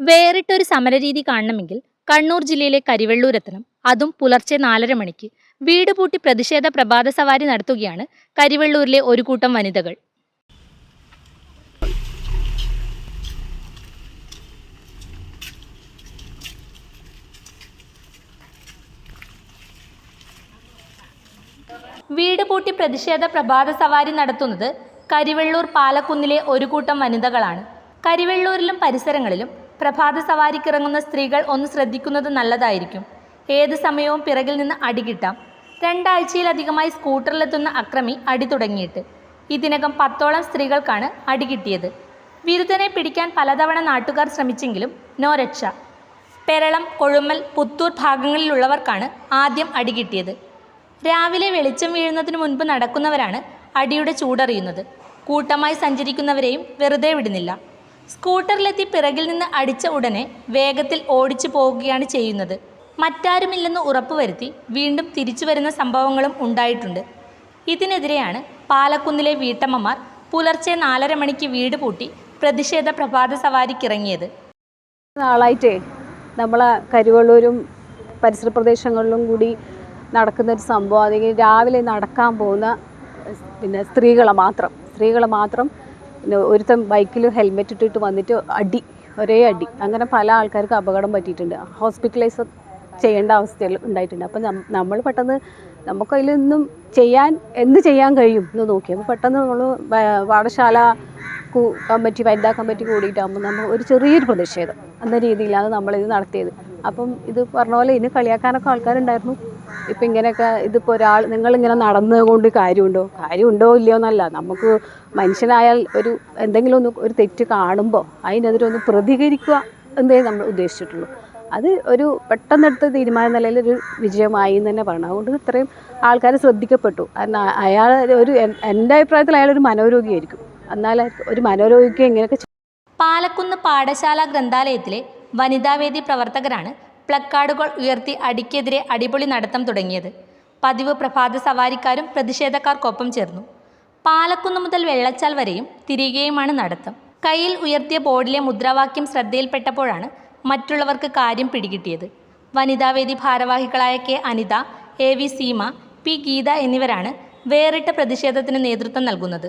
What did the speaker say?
വേറിട്ടൊരു സമരരീതി കാണണമെങ്കിൽ കണ്ണൂർ ജില്ലയിലെ കരിവെള്ളൂരെത്തണം. അതും പുലർച്ചെ നാലര മണിക്ക്. വീട് പൂട്ടി പ്രതിഷേധ പ്രഭാത സവാരി നടത്തുകയാണ് കരിവെള്ളൂരിലെ ഒരു കൂട്ടം വനിതകൾ. വീട് പൂട്ടി പ്രതിഷേധ പ്രഭാത സവാരി നടത്തുന്നത് കരിവെള്ളൂർ പാലക്കുന്നിലെ ഒരു കൂട്ടം വനിതകളാണ്. കരിവെള്ളൂരിലും പരിസരങ്ങളിലും പ്രഭാത സവാരിക്കിറങ്ങുന്ന സ്ത്രീകൾ ഒന്ന് ശ്രദ്ധിക്കുന്നത് നല്ലതായിരിക്കും. ഏത് സമയവും പിറകിൽ നിന്ന് അടികിട്ടാം രണ്ടാഴ്ചയിലധികമായി സ്കൂട്ടറിലെത്തുന്ന അക്രമി അടി തുടങ്ങിയിട്ട്. ഇതിനകം പത്തോളം സ്ത്രീകൾക്കാണ് അടികിട്ടിയത് വിരുദ്ധനെ പിടിക്കാൻ പലതവണ നാട്ടുകാർ ശ്രമിച്ചെങ്കിലും നോ രക്ഷ. പെരളം കൊഴുമ്മൽ പുത്തൂർ ഭാഗങ്ങളിലുള്ളവർക്കാണ് ആദ്യം അടികിട്ടിയത് രാവിലെ വെളിച്ചം വീഴുന്നതിന് മുൻപ് നടക്കുന്നവരാണ് അടിയുടെ ചൂടറിയുന്നത്. കൂട്ടമായി സഞ്ചരിക്കുന്നവരെയും വെറുതെ വിടുന്നില്ല. സ്കൂട്ടറിലെത്തി പിറകിൽ നിന്ന് അടിച്ച ഉടനെ വേഗത്തിൽ ഓടിച്ചു പോവുകയാണ് ചെയ്യുന്നത്. മറ്റാരുമില്ലെന്ന് ഉറപ്പുവരുത്തി വീണ്ടും തിരിച്ചു വരുന്ന സംഭവങ്ങളും ഉണ്ടായിട്ടുണ്ട്. ഇതിനെതിരെയാണ് പാലക്കുന്നിലെ വീട്ടമ്മമാർ പുലർച്ചെ നാലര മണിക്ക് വീട് പൂട്ടി പ്രതിഷേധ പ്രഭാത സവാരിക്കിറങ്ങിയത്. നാളായിട്ടേ നമ്മളെ കരുവള്ളൂരും പരിസര പ്രദേശങ്ങളിലും കൂടി നടക്കുന്ന ഒരു സംഭവം. അല്ലെങ്കിൽ രാവിലെ നടക്കാൻ പോകുന്ന പിന്നെ സ്ത്രീകളെ മാത്രം സ്ത്രീകളെ മാത്രം ഒരുത്തൻ ബൈക്കിൽ ഹെൽമെറ്റ് ഇട്ടിട്ട് വന്നിട്ട് അടി ഒരേ അടി. അങ്ങനെ പല ആൾക്കാർക്ക് അപകടം പറ്റിയിട്ടുണ്ട്. ഹോസ്പിറ്റലൈസ് ചെയ്യേണ്ട അവസ്ഥയിൽ ഉണ്ടായിട്ടുണ്ട്. അപ്പം നമ്മൾ പെട്ടെന്ന് നമുക്കതിലൊന്നും ചെയ്യാൻ എന്ത് ചെയ്യാൻ കഴിയും എന്ന് നോക്കി. അപ്പോൾ പെട്ടെന്ന് നമ്മൾ പാഠശാല കമ്മിറ്റി വനിതാ കമ്മിറ്റി കൂടിയിട്ടാകുമ്പോൾ നമ്മൾ ഒരു ചെറിയൊരു പ്രതിഷേധം എന്ന രീതിയിലാണ് നമ്മളിത് നടത്തിയത്. അപ്പം ഇത് പറഞ്ഞ പോലെ ഇതിന് കളിയാക്കാനൊക്കെ ആൾക്കാരുണ്ടായിരുന്നു. ഇപ്പം ഇങ്ങനെയൊക്കെ ഇതിപ്പോ ഒരാൾ നിങ്ങൾ ഇങ്ങനെ നടന്നുകൊണ്ട് കാര്യമുണ്ടോ? കാര്യമുണ്ടോ ഇല്ലയോ എന്നല്ല. നമുക്ക് മനുഷ്യനായാൽ ഒരു എന്തെങ്കിലും ഒന്ന് ഒരു തെറ്റ് കാണുമ്പോൾ അതിനെതിരെ ഒന്ന് പ്രതികരിക്കുക എന്നേ നമ്മൾ ഉദ്ദേശിച്ചിട്ടുള്ളൂ. അത് ഒരു പെട്ടെന്നെടുത്ത തീരുമാനം നിലയിൽ ഒരു വിജയമായി എന്ന് തന്നെ പറയണം. അതുകൊണ്ട് ഇത്രയും ആൾക്കാർ ശ്രദ്ധിക്കപ്പെട്ടു. കാരണം അയാൾ ഒരു എൻ- എന്റെ അഭിപ്രായത്തിൽ അയാളൊരു മനോരോഗിയായിരിക്കും. എന്നാൽ ഒരു മനോരോഗിക്ക് ഇങ്ങനെയൊക്കെ പാലക്കുന്ന് പാഠശാല ഗ്രന്ഥാലയത്തിലെ വനിതാവേദി പ്രവർത്തകരാണ് പ്ലക്കാർഡുകൾ ഉയർത്തി അടിക്കെതിരെ അടിപൊളി നടത്തം തുടങ്ങിയത്. പതിവ് പ്രഭാത സവാരിക്കാരും പ്രതിഷേധക്കാർക്കൊപ്പം ചേർന്നു. പാലക്കുന്ന് മുതൽ വെള്ളച്ചാൽ വരെയും തിരികെയുമാണ് നടത്തം. കയ്യിൽ ഉയർത്തിയ ബോർഡിലെ മുദ്രാവാക്യം ശ്രദ്ധയിൽപ്പെട്ടപ്പോഴാണ് മറ്റുള്ളവർക്ക് കാര്യം പിടികിട്ടിയത്. വനിതാവേദി ഭാരവാഹികളായ K Anitha A V Seema P Geetha എന്നിവരാണ് വേറിട്ട പ്രതിഷേധത്തിന് നേതൃത്വം നൽകുന്നത്.